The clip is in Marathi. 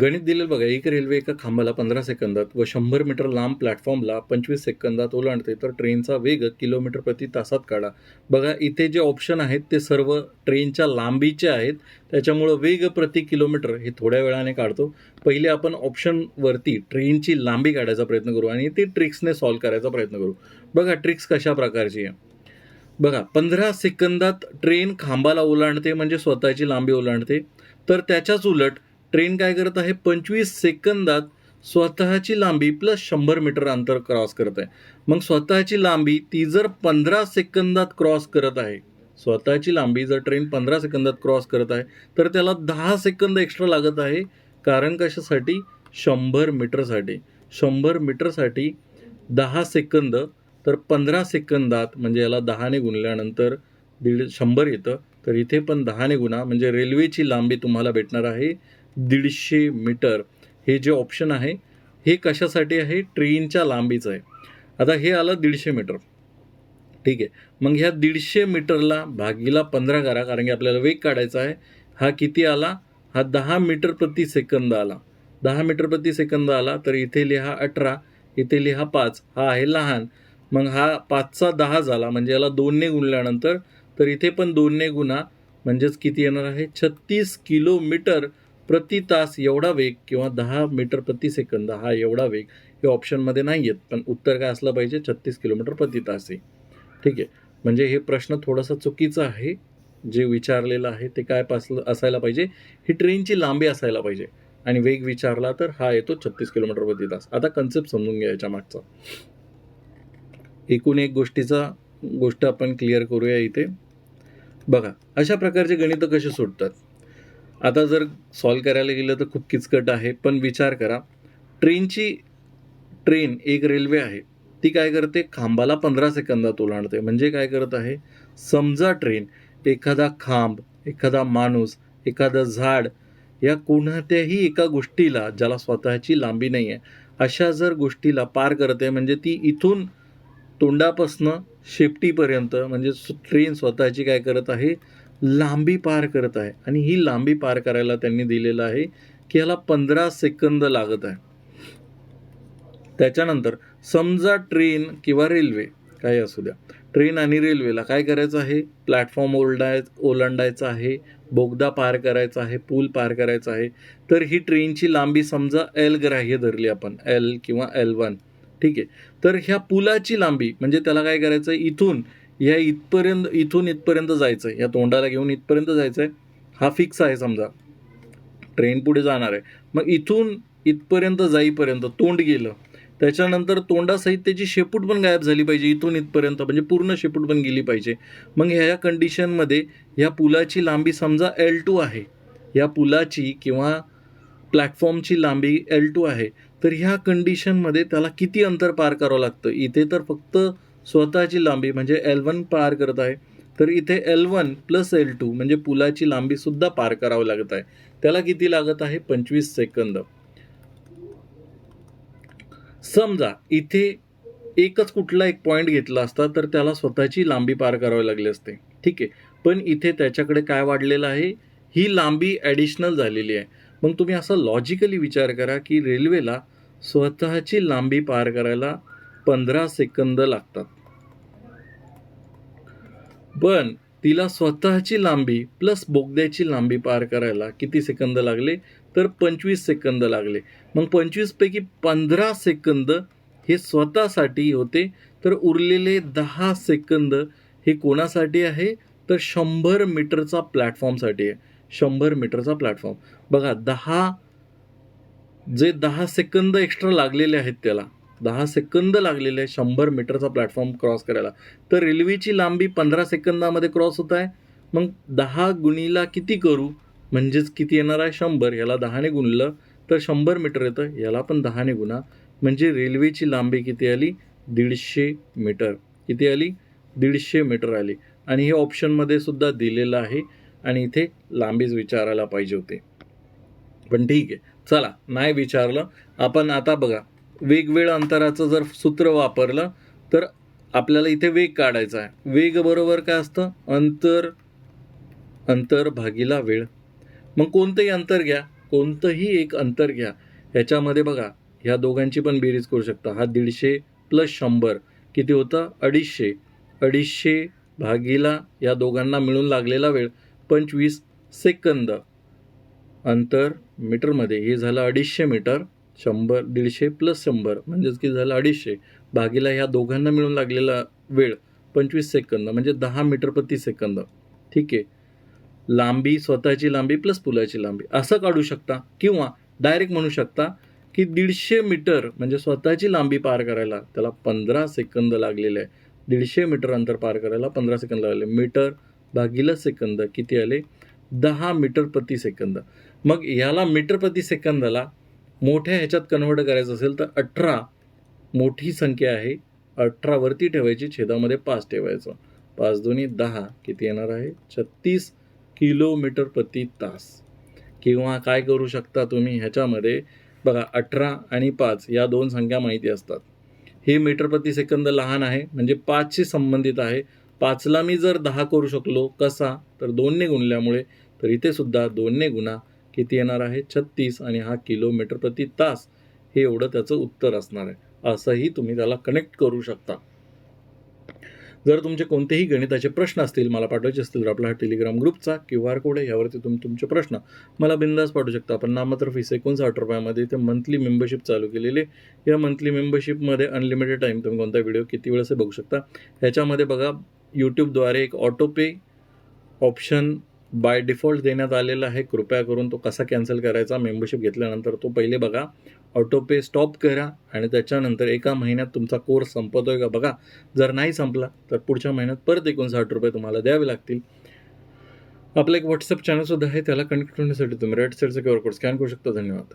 गणित दिलेलं बघा एक रेल्वे एका खांबाला पंधरा सेकंदात व शंभर मीटर लांब प्लॅटफॉर्मला पंचवीस सेकंदात ओलांडते तर ट्रेनचा वेग किलोमीटर प्रति तासात काढा. बघा इथे जे ऑप्शन आहेत ते सर्व ट्रेनच्या लांबीचे आहेत. त्याच्यामुळं वेग प्रति किलोमीटर हे थोड्या वेळाने काढतो. पहिले आपण ऑप्शनवरती ट्रेनची लांबी काढायचा प्रयत्न करू आणि ती ट्रिक्सने सॉल्व करायचा प्रयत्न करू. बघा ट्रिक्स कशा प्रकारची आहे. बघा पंधरा सेकंदात ट्रेन खांबाला ओलांडते म्हणजे स्वतःची लांबी ओलांडते. तर त्याच्याच उलट ट्रेन काय करत आहे? पंचवीस सेकंदात स्वतःची लांबी प्लस शंभर मीटर अंतर क्रॉस करत आहे. मग स्वतःची लांबी ती जर पंधरा सेकंदात क्रॉस करत आहे स्वतःची लांबी जर ट्रेन पंधरा सेकंदात क्रॉस करत आहे तर त्याला दहा सेकंद एक्स्ट्रा लागत आहे. कारण कशासाठी? शंभर मीटरसाठी शंभर मीटरसाठी दहा सेकंद तर पंधरा सेकंदात म्हणजे याला दहाने गुणल्यानंतर दीड शंभर येतं. तर इथे पण दहाने गुणा म्हणजे रेल्वेची लांबी तुम्हाला भेटणार आहे. दीडशे मीटर हे जे ऑप्शन आहे हे कशासाठी आहे? ट्रेनच्या लांबीचं आहे. आता हे आलं दीडशे मीटर. ठीक आहे. मग ह्या दीडशे मीटरला भागीला पंधरा करा कारण की आपल्याला वेग काढायचा आहे. हा किती आला? हा दहा मीटर प्रति सेकंद आला. दहा मीटर प्रति सेकंद आला तर इथे लिहा अठरा इथे लिहा पाच. हा आहे लहान. मग हा पाचचा दहा झाला म्हणजे याला दोनने गुणल्यानंतर तर इथे पण दोनने गुणा म्हणजेच किती येणार आहे? छत्तीस किलोमीटर प्रति तास एवढा वेग किंवा दहा मीटर प्रति सेकंद हा एवढा वेग हे ऑप्शनमध्ये नाही आहेत पण उत्तर काय असलं पाहिजे? छत्तीस किलोमीटर प्रति तास आहे. ठीक आहे. म्हणजे हे प्रश्न थोडासा चुकीचा आहे. जे विचारलेलं आहे ते काय पासलं असायला पाहिजे? ही ट्रेनची लांबी असायला पाहिजे. आणि वेग विचारला तर हा येतो छत्तीस किलोमीटर प्रति तास. आता कन्सेप्ट समजून घ्या याच्या मागचा. एकूण एक गोष्टीचा गोष्ट आपण क्लिअर करूया इथे. बघा अशा प्रकारचे गणित कसे सुटतात? आता जर सॉल्व करायला गेलं तर खूप किचकट आहे पण विचार करा. ट्रेनची ट्रेन एक रेल्वे आहे ती काय करते? खांबाला पंधरा सेकंदात ओलांडते. म्हणजे काय करत आहे? समजा ट्रेन एखादा खांब एखादा माणूस एखादं झाड या कोणत्याही एका गोष्टीला ज्याला स्वतःची लांबी नाही आहे अशा जर गोष्टीला पार करते म्हणजे ती इथून तोंडापासनं शेपटीपर्यंत म्हणजे ट्रेन स्वतःची काय करत आहे? लांबी पार करत आहे. आणि ही लांबी पार करायला त्यांनी दिलेलं आहे की याला पंधरा सेकंद लागत आहे. त्याच्यानंतर समजा ट्रेन किंवा रेल्वे काही असू द्या. ट्रेन आणि रेल्वेला काय करायचं आहे? प्लॅटफॉर्म ओलडाय ओलांडायचा आहे. बोगदा पार करायचा आहे. पूल पार करायचा आहे. तर ही ट्रेनची लांबी समजा एल ग्राह्य धरली आपण एल किंवा एल वन. ठीक आहे. तर ह्या पुलाची लांबी म्हणजे त्याला काय करायचं आहे? इथून या इथपर्यंत इथून इथपर्यंत जायचं आहे या तोंडाला घेऊन इथपर्यंत जायचं आहे हा फिक्स आहे समजा. ट्रेन पुढे जाणार आहे. मग इथून इथपर्यंत जाईपर्यंत तोंड गेलं. त्याच्यानंतर तोंडासहित त्याची शेपूट पण गायब झाली पाहिजे. इथून इथपर्यंत म्हणजे पूर्ण शेपूट पण गेली पाहिजे. मग ह्या कंडिशनमध्ये ह्या पुलाची लांबी समजा एल टू आहे. या पुलाची किंवा प्लॅटफॉर्मची लांबी एल टू आहे. तर ह्या कंडिशनमध्ये त्याला किती अंतर पार करावं लागतं? इथे तर फक्त स्वतःची लांबी म्हणजे एल वन पार करत आहे तर इथे L one plus L two म्हणजे पुलाची लांबीसुद्धा पार करावं लागत आहे. त्याला किती लागत आहे? पंचवीस सेकंद. समजा इथे एकच कुठला एक पॉईंट घेतला असता तर त्याला स्वतःची लांबी पार करावी लागली असते. ठीक आहे. पण इथे त्याच्याकडे काय वाढलेलं आहे? ही लांबी ॲडिशनल झालेली आहे. मग तुम्ही असा लॉजिकली विचार करा की रेल्वेला स्वतःची लांबी पार करायला पंधरा सेकंद लागतात. पण तिला स्वतःची लांबी प्लस बोगद्याची लांबी पार करायला किती सेकंद लागले? तर पंचवीस सेकंद लागले. मग पंचवीसपैकी पंधरा सेकंद हे स्वतःसाठी होते. तर उरलेले दहा सेकंद हे कोणासाठी आहे? तर शंभर मीटरचा प्लॅटफॉर्मसाठी आहे. शंभर मीटरचा प्लॅटफॉर्म बघा दहा जे दहा सेकंद एक्स्ट्रा लागलेले आहेत त्याला दहा सेकंद लागलेले आहे शंभर मीटरचा प्लॅटफॉर्म क्रॉस करायला. तर रेल्वेची लांबी पंधरा सेकंदामध्ये क्रॉस होत आहे. मग दहा गुणीला किती करू? म्हणजेच किती येणार आहे? शंभर. याला दहाने गुणलं तर शंभर मीटर येतं. याला पण दहाने गुणा. म्हणजे रेल्वेची लांबी किती आली? दीडशे मीटर. किती आली? दीडशे मीटर आली. आणि हे ऑप्शनमध्ये सुद्धा दिलेलं आहे. आणि इथे लांबीच विचारायला पाहिजे होते. पण ठीक आहे. चला नाही विचारलं. आपण आता बघा. वेगवेळ अंतराचं जर सूत्र वापरलं तर आपल्याला इथे वेग काढायचा आहे. वेग बरोबर काय असतं? अंतर अंतर भागीला वेळ. मग कोणतंही अंतर घ्या कोणतंही एक अंतर घ्या. ह्याच्यामध्ये बघा ह्या दोघांची पण बेरीज करू शकता. हा दीडशे प्लस शंभर. किती होतं? अडीचशे. अडीचशे भागीला या दोघांना मिळून लागलेला वेळ पंचवीस सेकंद. अंतर मीटरमध्ये हे झालं अडीचशे मीटर. शंभर दीडशे प्लस शंभर म्हणजेच की झालं अडीचशे भागीला ह्या दोघांना मिळून लागलेला वेळ पंचवीस सेकंद म्हणजे दहा मीटर प्रति सेकंद. ठीक आहे? लांबी स्वतःची लांबी प्लस पुलाची लांबी. असं काढू शकता किंवा डायरेक्ट म्हणू शकता की दीडशे मीटर म्हणजे स्वतःची लांबी पार करायला त्याला पंधरा सेकंद लागलेले आहे. दीडशे मीटर अंतर पार करायला पंधरा सेकंद लागले. मीटर भागीला सेकंद किती आले? दहा मीटर प्रति सेकंद. मग याला मीटर प्रति सेकंदाला मोठ्या ह्याच्यात कन्वर्ट करायचं असेल तर अठरा मोठी संख्या आहे. अठरावरती ठेवायची छेदामध्ये पाच ठेवायचं. पाच दोन्ही दहा किती येणार आहे? छत्तीस किलोमीटर प्रति तास. किंवा काय करू शकता तुम्ही ह्याच्यामध्ये? बघा अठरा आणि पाच या दोन संख्या माहिती असतात. हे मीटर प्रति सेकंद लहान आहे म्हणजे पाचशी संबंधित आहे. पाचला मी जर दहा करू शकलो कसा? तर दोनने गुणल्यामुळे तर इथेसुद्धा दोनने गुणा किती येणार आहे? छत्तीस आणि हा किलोमीटर प्रति तास. हे एवढं त्याचं उत्तर असणार आहे. असंही तुम्ही त्याला कनेक्ट करू शकता. जर तुमचे कोणतेही गणिताचे प्रश्न असतील मला पाठवायचे असतील तर आपला हा टेलिग्राम ग्रुपचा क्यू आर कोड आहे. यावरती तुम्ही तुमचे प्रश्न. मला बिंदास पाठवू शकता. आपण नाममात्र फीस एकोणसाठ रुपयामध्ये इथे मंथली मेंबरशिप चालू केलेली. या मंथली मेंबरशिपमध्ये अनलिमिटेड टाईम तुम्ही कोणता व्हिडिओ किती वेळेस बघू शकता. ह्याच्यामध्ये बघा यूट्यूबद्वारे एक ऑटोपे ऑप्शन बाय डिफॉल्ट देण्यात आलेला आहे. कृपया करून तो कसा कॅन्सल करायचा मेंबरशिप घेतल्यानंतर तो पहिले बघा. ऑटोपे स्टॉप करा आणि त्याच्यानंतर एका महिन्यात तुमचा कोर्स संपतो आहे का बघा. जर नाही संपला तर पुढच्या महिन्यात परत एकोणसाठ रुपये तुम्हाला द्यावे लागतील. आपलं एक व्हॉट्सअप चॅनलसुद्धा आहे त्याला कनेक्ट होण्यासाठी तुम्ही रेड साईडचा क्यू आर कोड स्कॅन करू शकता. धन्यवाद.